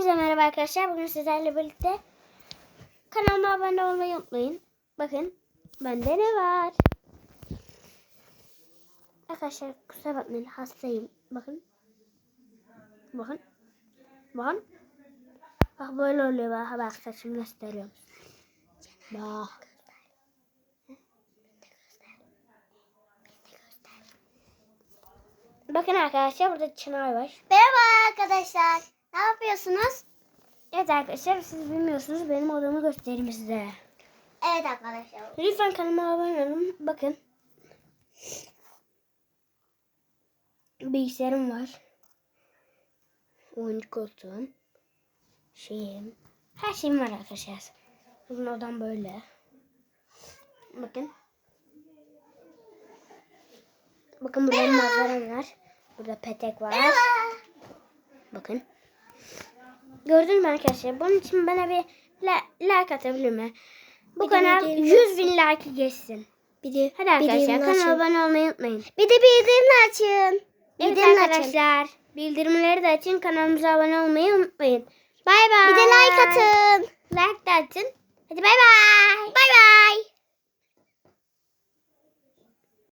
Hepinize merhaba arkadaşlar. Bugün sizlerle birlikte kanalıma abone olmayı unutmayın. Bakın bende ne var? Arkadaşlar kusura bakmayın hastayım. Bakın. Bakın. Bakın. Bak böyle oluyor. Bak, bak saçımı gösteriyorum. Bak. Bakın arkadaşlar burada çınar var. Merhaba arkadaşlar. Ne yapıyorsunuz? Evet arkadaşlar siz bilmiyorsunuz benim odamı göstereyim size. Evet arkadaşlar. Lütfen kanalıma abone olun. Bakın. Bilgisayarım var. Oyuncu koltuğum. Şeyim. Her şeyim var arkadaşlar. Bugün odam böyle. Bakın. Bakın burada manzaram var. Burada petek var. Bakın. Gördün mü arkadaşlar? Bunun için bana bir like atabilir mi? Bu Bir kanal bildirimleri 100 bin like geçsin. Bir de Hadi arkadaşlar kanala abone olmayı unutmayın. Bir de bildirimleri açın. Evet Bildirimleri açın. arkadaşlar bildirimleri de açın kanalımıza abone olmayı unutmayın. Bay bay. Bir de like atın. Like de atın. Hadi bay bay. Bay bay.